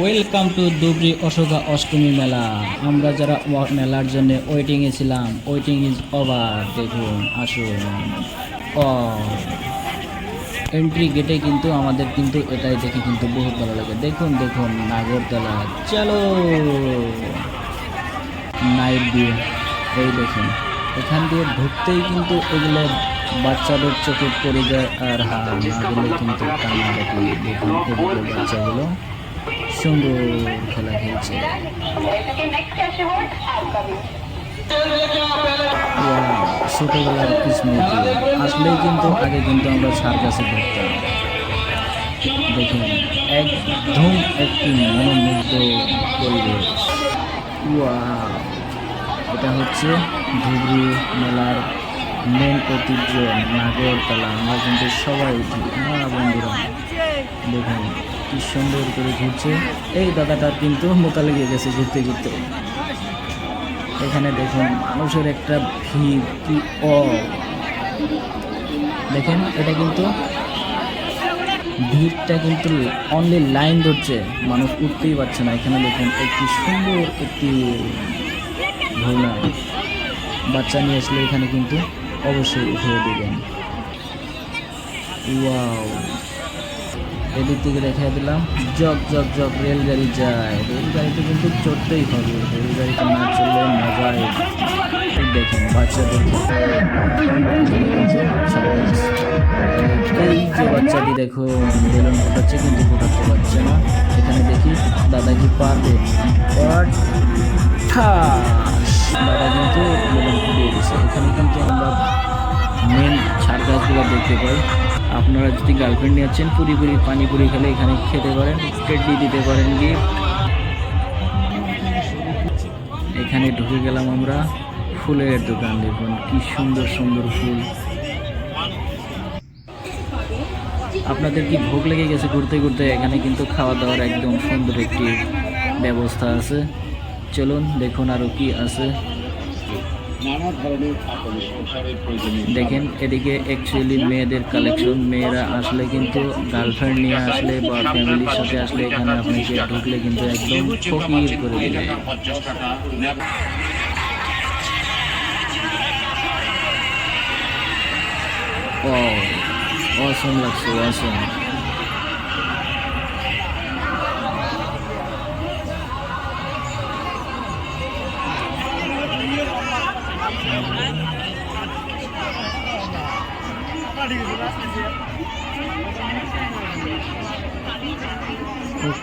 Welcome to Dhubri Ashoka Ashtami মেলা আমরা যারা মেলার জন্য ওয়েটিংয়ে ছিলাম ওয়েটিং ইজ ওভার দেখুন, আসুন। ও এন্ট্রি গেটে কিন্তু আমাদের কিন্তু এটাই দেখে কিন্তু বহুত ভালো লাগে। দেখুন দেখুন নাগরতলা চলো। নাইট ভিউ এই দেখুন, এখান দিয়ে ঢুকতেই কিন্তু এগুলো বাচ্চাদের চোখে পড়ে যায় আর হা না কিন্তু কান্নাকাটি দেখুন বাচ্চাগুলো। সুন্দর খেলা খেলছে। ছোটবেলার স্মৃতি আসলেই কিন্তু আগে কিন্তু আমরা সার্কাসে ঘুরতাম দেখুন, একদম একটি মনোমুগ্ধ পরিবেশ। এটা হচ্ছে ধুবড়ি মেলার মেন ঐতিহ্য, নাগরতলা। আমরা কিন্তু সবাই উঠি। হ্যাঁ বন্ধুরা। দেখুন কি সুন্দর করে ঘুরছে। এই দাদাটার কিন্তু মোতা লেগে গেছে ঘুরতে ঘুরতে। এখানে দেখুন, মানুষের একটা ভিড়, কি অ দেখেন, এটা কিন্তু ভিড়টা কিন্তু অনলি লাইন ধরছে, মানুষ উঠতেই পারছে না। এখানে দেখুন, একটি সুন্দর একটি ভোলা বাচ্চা নিয়ে আসলে এখানে কিন্তু অবশ্যই উঠিয়ে দেবেন। ওয়াও। এদিক থেকে দেখা দিলাম, জগ জগ জগ, রেলগাড়ি যায়। রেলগাড়িতে কিন্তু চড়তেই হবে, রেলগাড়িতে না চললে এই দেখেন বাচ্চাদের এই যে বাচ্চাটি দেখো, বেলুন ফোটাচ্ছে কিন্তু ফোটাতে পারছে না। এখানে দেখি, দাদা কি পারবে? দাদা কিন্তু বেলুন ফুটিয়ে দিচ্ছে এখানে কিন্তু আমরা মেন গাছগুলো দেখতে পাই। আপনারা যদি গার্লফ্রেন্ড নিয়ে যাচ্ছেন, পুরি পুরি পানিপুরি খেলে এখানে খেতে পারেন, টেডি দিতে পারেন গিফট এখানে ঢুকে গেলাম আমরা ফুলের দোকান, দেখুন কি সুন্দর সুন্দর ফুল। আপনাদের কি ভোগ লেগে গেছে ঘুরতে ঘুরতে? এখানে কিন্তু খাওয়া দাওয়ার একদম সুন্দর একটি ব্যবস্থা আছে। চলুন দেখুন আরও কি আছে। দেখেন, এদিকে অ্যাকচুয়ালি মেয়েদের কালেকশন মেয়েরা আসলে কিন্তু গার্লফ্রেন্ড নিয়ে আসলে বা ফ্যামিলির সাথে আসলে এখানে আপনাকে ঢুকলে কিন্তু একদম ফকির করে দেবে। ও অসম লাগছে অসম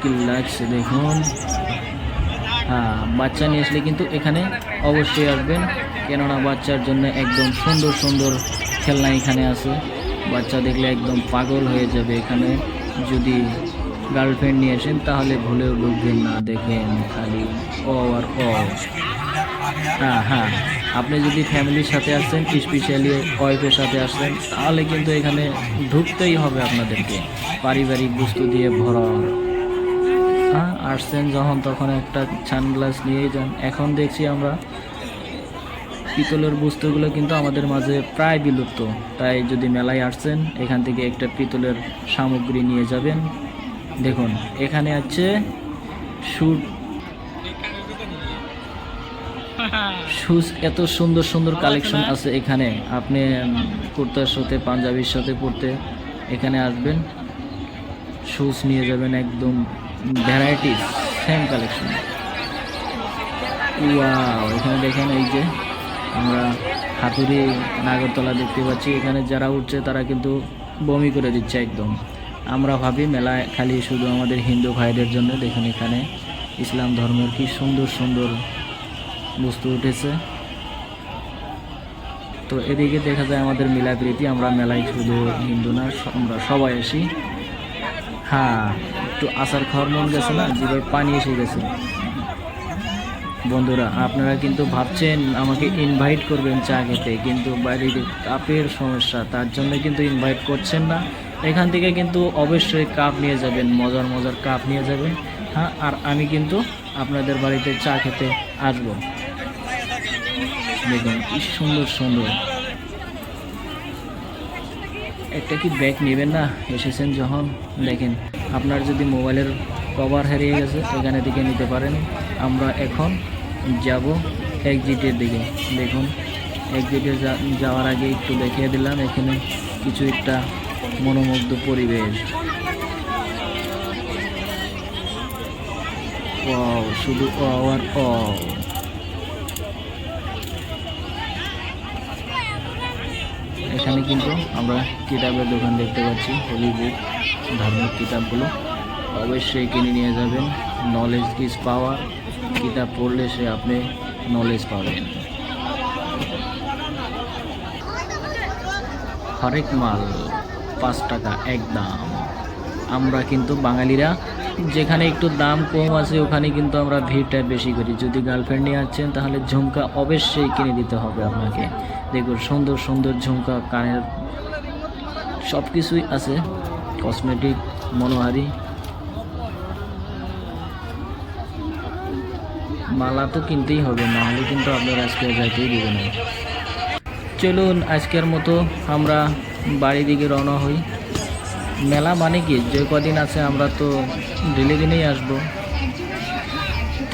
কি লাগছে দেখুন। হ্যাঁ বাচ্চা নিয়ে আসলে কিন্তু এখানে অবশ্যই আসবেন। কেননা বাচ্চার জন্য একদম সুন্দর সুন্দর খেলনা এখানে আছে। বাচ্চা দেখলে একদম পাগল হয়ে যাবে এখানে। যদি গার্লফ্রেন্ড নিয়ে আসেন, তাহলে ভুলেও ঢুকবেন না। দেখেন খালি ও আর ও হ্যাঁ হ্যাঁ। আপনি যদি ফ্যামিলির সাথে আসছেন স্পেশালি ওয়াইফের সাথে আসছেন তাহলে কিন্তু এখানে ঢুকতেই হবে আপনাদেরকে। পারিবারিক বস্তু দিয়ে ভরা। হ্যাঁ আসছেন যখন, তখন একটা সানগ্লাস নিয়েই যান। এখন দেখছি আমরা পিতলের বস্তুগুলো কিন্তু আমাদের মাঝে প্রায় বিলুপ্ত। তাই যদি মেলায় আসছেন, এখান থেকে একটা পিতলের সামগ্রী নিয়ে যাবেন। দেখুন, এখানে আছে শুট শুজ এত সুন্দর সুন্দর কালেকশন আছে এখানে। আপনি কুর্তার সাথে পাঞ্জাবির সাথে পরতে এখানে আসবেন। শুজ নিয়ে যাবেন একদম ভ্যারাইটি সেম কালেকশন ওয়াও এখানে দেখেন এই যে আমরা হাতুড়ি নাগরতলা দেখতে পাচ্ছি। এখানে যারা উঠছে তারা কিন্তু বমি করে দিচ্ছে একদম। আমরা ভাবি মেলায় খালি শুধু আমাদের হিন্দু ভাইদের জন্য। দেখুন এখানে ইসলাম ধর্মের কি সুন্দর সুন্দর বস্তু উঠেছে। তো এদিকে দেখা যায় আমাদের মিলাপ্রীতি আমরা মেলায় শুধু হিন্দু না আমরা সবাই আসি। হ্যাঁ একটু আচার খাওয়ার মন গেছে না জিভে পানি এসে গেছে। বন্ধুরা, আপনারা কিন্তু ভাবছেন আমাকে ইনভাইট করবেন চা খেতে, কিন্তু যে কাপের সমস্যা, তার জন্য কিন্তু ইনভাইট করছেন না। এখান থেকে কিন্তু অবশ্যই কাপ নিয়ে যাবেন, মজার মজার কাপ নিয়ে যাবেন। হ্যাঁ আর আমি কিন্তু আপনাদের বাড়িতে চা খেতে আসব। দেখুন, কি সুন্দর সুন্দর। একটা কি ব্যাগ নেবেন না? এসেছেন যখন, দেখেন, আপনার যদি মোবাইলের কভার হারিয়ে গেছে, এখানে দিকে নিতে পারেন। আমরা এখন যাব এক্সিটের দিকে। দেখুন এক্সিটে যাওয়ার আগে একটু দেখিয়ে দিলাম, এখানে কিছু একটা মনোমুগ্ধ পরিবেশ। শুধু অ আর অ এখানে কিন্তু আমরা কিতাবের দোকান দেখতে পাচ্ছি হোলি বুক ধার্মিক কিতাবগুলো। অবশ্যই কিনে নিয়ে যাবেন। নলেজ ইজ পাওয়ার কিতাব পড়লে সে আপনি নলেজ পাবেন। হরেক মাল, পাঁচ টাকা এক দাম আমরা কিন্তু বাঙালিরা যেখানে একটু দাম কম আছে, ওখানে কিন্তু আমরা ভিড়টা বেশি করি। যদি গার্লফ্রেন্ড নিয়ে আসছেন, তাহলে ঝুমকা অবশ্যই কিনে দিতে হবে আপনাকে। দেখুন, সুন্দর সুন্দর ঝুমকা, কানের সব কিছুই আছে। কসমেটিক মনোহারি। মালা তো কিনতেই হবে, না হলে কিন্তু আপনার আজকে যাইতেই দেবে না। চলুন, আজকের মতো আমরা বাড়ি দিকে রওনা হই। মেলা মানে কি? যে কদিন আছে আমরা তো ডেলি দিনেই আসব।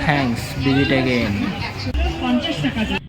Thanks visit again